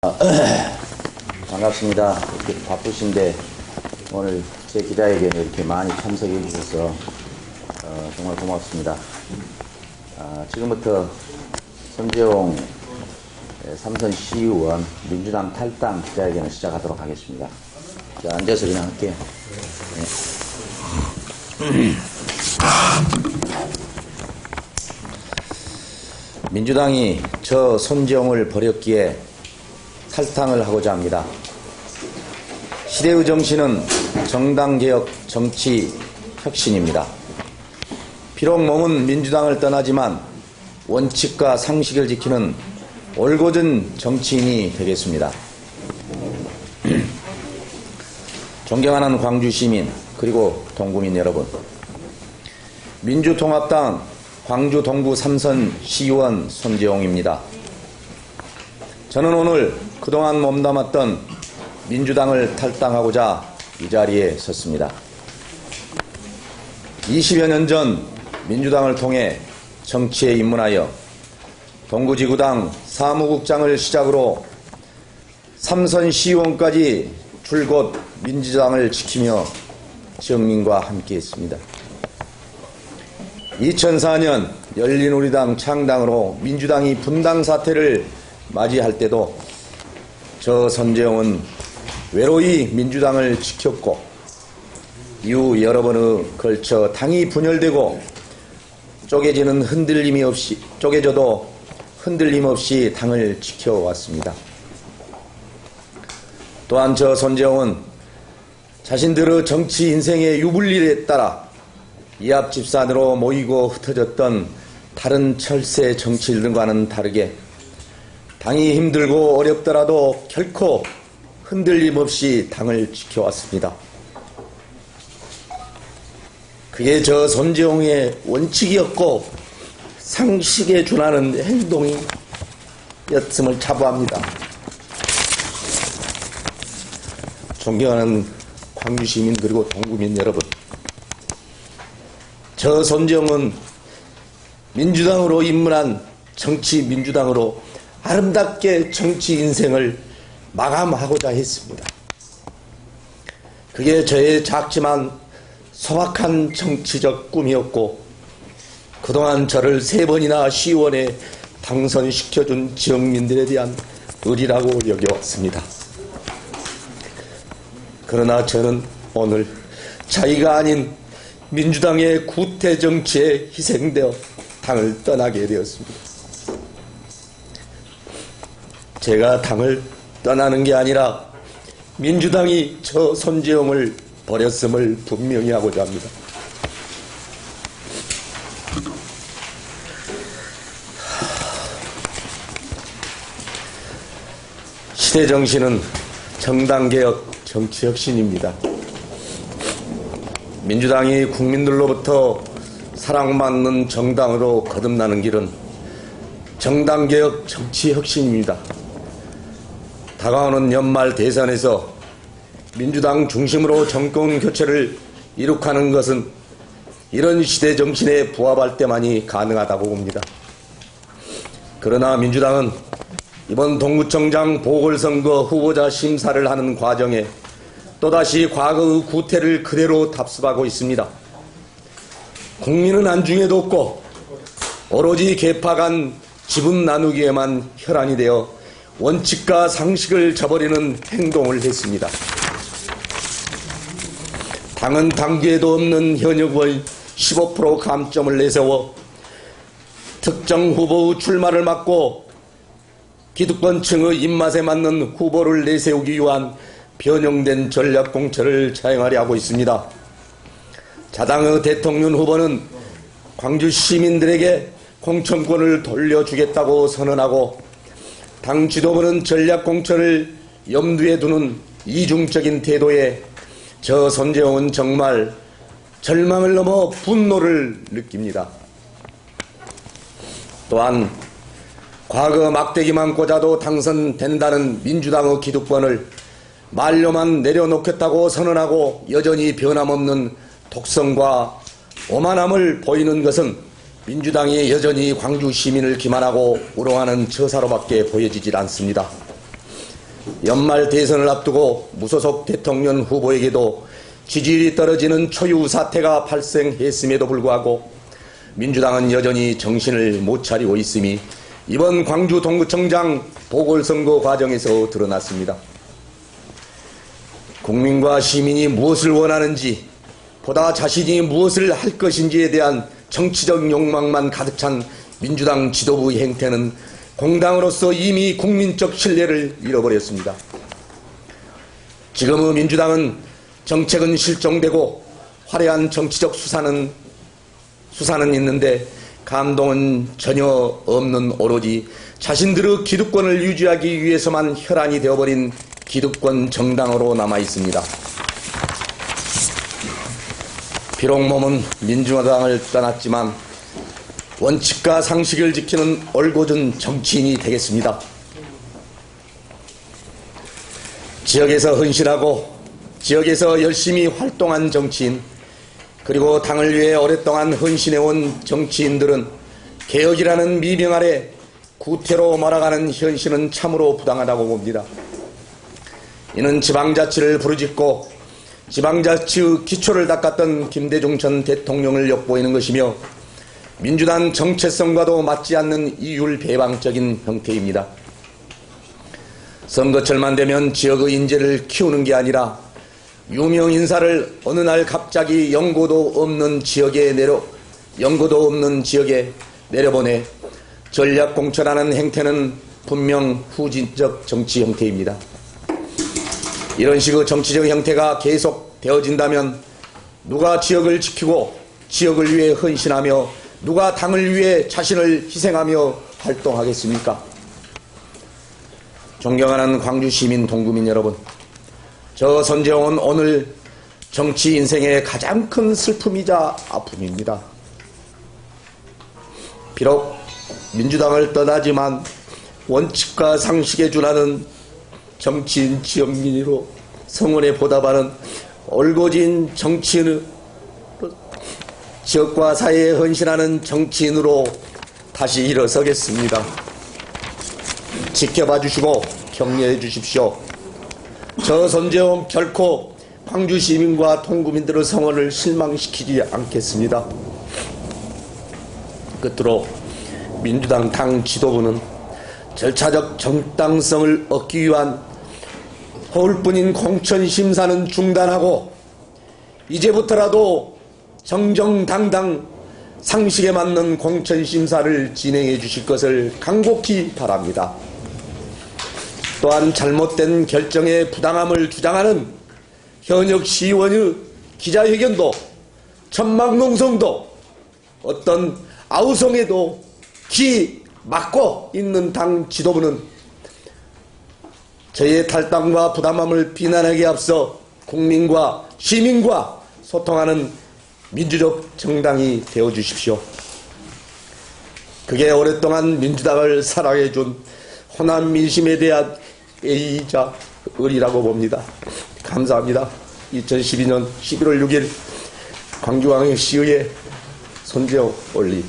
반갑습니다. 이렇게 바쁘신데 오늘 제 기자회견에 이렇게 많이 참석해 주셔서 어, 정말 고맙습니다. 아, 지금부터 손재용 예, 삼선 시의원 민주당 탈당 기자회견을 시작하도록 하겠습니다. 자, 앉아서 그냥 할게요. 네. 민주당이 저 손재용을 버렸기에 탈당을 하고자 합니다. 시대의 정신은 정당개혁 정치 혁신입니다. 비록 몸은 민주당을 떠나지만 원칙과 상식을 지키는 올곧은 정치인이 되겠습니다. 존경하는 광주 시민 그리고 동구민 여러분 민주통합당 광주 동구 삼선 시의원 손재용입니다. 저는 오늘 그동안 몸담았던 민주당을 탈당하고자 이 자리에 섰습니다. 20여 년 전 민주당을 통해 정치에 입문하여 동구지구당 사무국장을 시작으로 삼선 시의원까지 줄곧 민주당을 지키며 지역민과 함께했습니다. 2004년 열린우리당 창당으로 민주당이 분당 사태를 맞이할 때도 저 선재용은 외로이 민주당을 지켰고 이후 여러 번에 걸쳐 당이 분열되고 쪼개지는 흔들림이 없이 쪼개져도 흔들림 없이 당을 지켜왔습니다. 또한 저 손재용은 자신들의 정치 인생의 유불리에 따라 이합집산으로 모이고 흩어졌던 다른 철새 정치인들과는 다르게 당이 힘들고 어렵더라도 결코 흔들림 없이 당을 지켜왔습니다. 그게 저 손재용의 원칙이었고 상식에 준하는 행동이었음을 자부합니다. 존경하는 광주 시민 그리고 동구민 여러분, 저 손재용은 민주당으로 입문한 정치 민주당으로 아름답게 정치 인생을 마감하고자 했습니다. 그게 저의 작지만 소박한 정치적 꿈이었고 그동안 저를 세 번이나 시의원에 당선시켜준 지역민들에 대한 의리라고 여겨왔습니다. 그러나 저는 오늘 자기가 아닌 민주당의 구태 정치에 희생되어 당을 떠나게 되었습니다. 제가 당을 떠나는 게 아니라 민주당이 저 손재용을 버렸음을 분명히 하고자 합니다. 시대 정신은 정당개혁 정치혁신입니다. 민주당이 국민들로부터 사랑받는 정당으로 거듭나는 길은 정당개혁 정치혁신입니다. 다가오는 연말 대선에서 민주당 중심으로 정권 교체를 이룩하는 것은 이런 시대 정신에 부합할 때만이 가능하다고 봅니다. 그러나 민주당은 이번 동구청장 보궐선거 후보자 심사를 하는 과정에 또다시 과거의 구태를 그대로 답습하고 있습니다. 국민은 안중에도 없고 오로지 개파 간 지분 나누기에만 혈안이 되어 원칙과 상식을 저버리는 행동을 했습니다. 당은 당규에도 없는 현역 의원 15% 감점을 내세워 특정 후보의 출마를 막고 기득권층의 입맛에 맞는 후보를 내세우기 위한 변형된 전략 공천을 자행하려 하고 있습니다. 자당의 대통령 후보는 광주 시민들에게 공천권을 돌려주겠다고 선언하고 당 지도부는 전략 공천을 염두에 두는 이중적인 태도에 저 손재용은 정말 절망을 넘어 분노를 느낍니다. 또한 과거 막대기만 꽂아도 당선된다는 민주당의 기득권을 만료만 내려놓겠다고 선언하고 여전히 변함없는 독성과 오만함을 보이는 것은 민주당이 여전히 광주 시민을 기만하고 우롱하는 처사로밖에 보여지질 않습니다. 연말 대선을 앞두고 무소속 대통령 후보에게도 지지율이 떨어지는 초유 사태가 발생했음에도 불구하고 민주당은 여전히 정신을 못 차리고 있음이 이번 광주 동구청장 보궐선거 과정에서 드러났습니다. 국민과 시민이 무엇을 원하는지 보다 자신이 무엇을 할 것인지에 대한 정치적 욕망만 가득 찬 민주당 지도부 행태는 공당으로서 이미 국민적 신뢰를 잃어버렸습니다. 지금의 민주당은 정책은 실종되고 화려한 정치적 수사는 수사는 있는데 감동은 전혀 없는 오로지 자신들의 기득권을 유지하기 위해서만 혈안이 되어버린 기득권 정당으로 남아 있습니다. 비록 몸은 민주당을 떠났지만 원칙과 상식을 지키는 올곧은 정치인이 되겠습니다. 지역에서 헌신하고 지역에서 열심히 활동한 정치인 그리고 당을 위해 오랫동안 헌신해온 정치인들은 개혁이라는 미명 아래 구태로 말아가는 현실은 참으로 부당하다고 봅니다. 이는 지방자치를 부르짖고 지방자치의 기초를 닦았던 김대중 전 대통령을 엿보이는 것이며 민주당 정체성과도 맞지 않는 이율 배방적인 형태입니다. 선거철만 되면 지역의 인재를 키우는 게 아니라 유명 인사를 어느 날 갑자기 연고도 없는 지역에 내려 연고도 없는 지역에 내려보내 전략 공천하는 행태는 분명 후진적 정치 형태입니다. 이런 식의 정치적 형태가 계속 되어진다면 누가 지역을 지키고 지역을 위해 헌신하며 누가 당을 위해 자신을 희생하며 활동하겠습니까? 존경하는 광주 시민 동구민 여러분, 저 선재원은 오늘 정치 인생의 가장 큰 슬픔이자 아픔입니다. 비록 민주당을 떠나지만 원칙과 상식에 준하는 정치인 지역민으로 성원에 보답하는 올곧은 정치인의 지역과 사회에 헌신하는 정치인으로 다시 일어서겠습니다. 지켜봐 주시고 격려해 주십시오. 저 선재원 결코 광주 시민과 통구민들의 성원을 실망시키지 않겠습니다. 끝으로 민주당 당 지도부는 절차적 정당성을 얻기 위한 허울뿐인 공천 심사는 중단하고 이제부터라도 정정당당 상식에 맞는 공천 심사를 진행해 주실 것을 간곡히 바랍니다. 또한 잘못된 결정의 부당함을 주장하는 현역 시의원의 기자회견도 천막농성도 어떤 아우성에도 기 막고 있는 당 지도부는 저의 탈당과 부담함을 비난하기에 앞서 국민과 시민과 소통하는 민주적 정당이 되어 주십시오. 그게 오랫동안 민주당을 사랑해 준 호남 민심에 대한 예의이자 의리라고 봅니다. 감사합니다. 2012년 11월 6일 광주광역시의회 손재호 올리